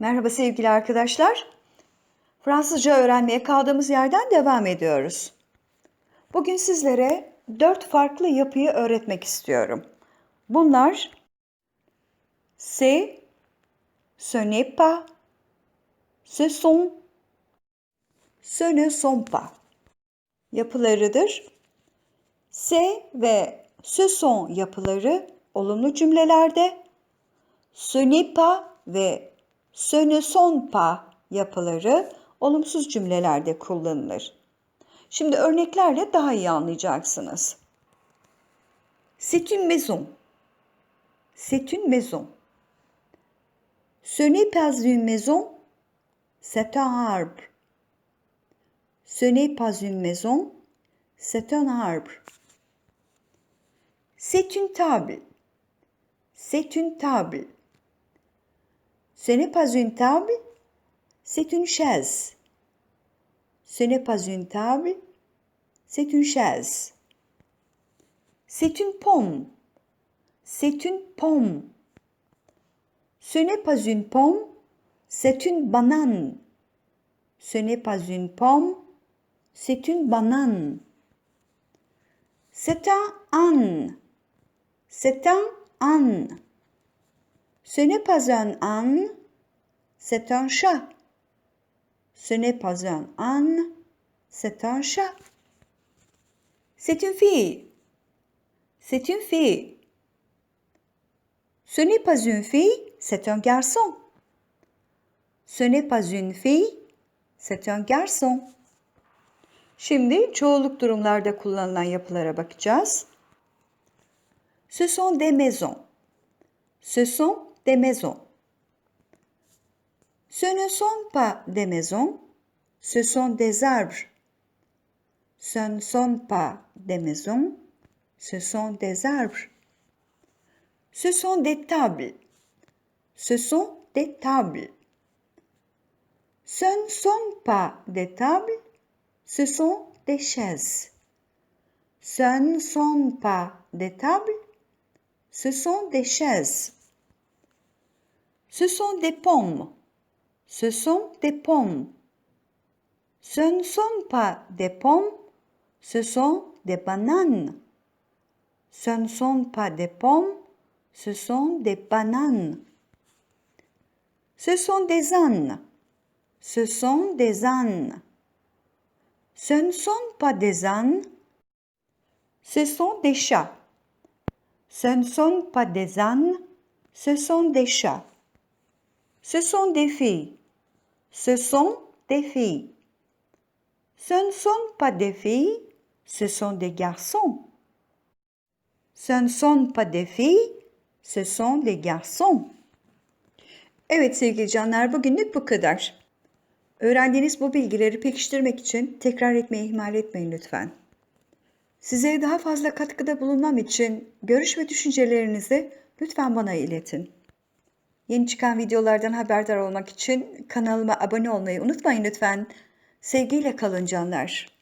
Merhaba sevgili arkadaşlar. Fransızca öğrenmeye kaldığımız yerden devam ediyoruz. Bugün sizlere dört farklı yapıyı öğretmek istiyorum. Bunlar c'est, ce n'est pas, ce sont, ce ne sont pas yapılarıdır. C'est ve ce sont yapıları olumlu cümlelerde, ce n'est pas ve ce ne sont pas yapıları olumsuz cümlelerde kullanılır. Şimdi örneklerle daha iyi anlayacaksınız. C'est une maison. C'est une maison. Ce n'est pas une maison, c'est un arbre. Ce n'est pas une maison, c'est un arbre. C'est une table. C'est une table. Ce n'est pas une table, c'est une chaise. Ce n'est pas une table, c'est une chaise. C'est une pomme. C'est une pomme. Ce n'est pas une pomme, c'est une banane. Ce n'est pas une pomme, c'est une banane. C'est un âne. C'est un âne. Ce n'est pas un âne, c'est un chat. Ce n'est pas un âne, c'est un chat. C'est une fille. C'est une fille. Ce n'est pas une fille, c'est un garçon. Ce n'est pas une fille, c'est un garçon. Şimdi çoğuluk durumlarda kullanılan yapılara bakacağız. Ce sont des maisons. Ce sont des maisons. Ce ne sont pas des maisons, ce sont des arbres. Ce ne sont pas des maisons, ce sont des arbres. Ce sont des tables. Ce sont des tables. Ce ne sont pas des tables, ce sont des chaises. Ce ne sont pas des tables, ce sont des chaises. Ce sont des pommes. Ce sont des pommes. Ce ne sont pas des pommes, ce sont des bananes. Ce ne sont pas des pommes, ce sont des bananes. Ce sont des ânes. Ce sont des ânes. Ce ne sont pas des ânes, ce sont des chats. Ce ne sont pas des ânes, ce sont des chats. Ce sont des filles. Ce sont des filles. Ce ne sont pas des filles, ce sont des garçons. Ce ne sont pas des filles, ce sont des garçons. Evet sevgili canlar bugünlük bu kadar. Öğrendiğiniz bu bilgileri pekiştirmek için tekrar etmeyi ihmal etmeyin lütfen. Size daha fazla katkıda bulunmam için görüş ve düşüncelerinizi lütfen bana iletin. Yeni çıkan videolardan haberdar olmak için kanalıma abone olmayı unutmayın lütfen. Sevgiyle kalın canlar.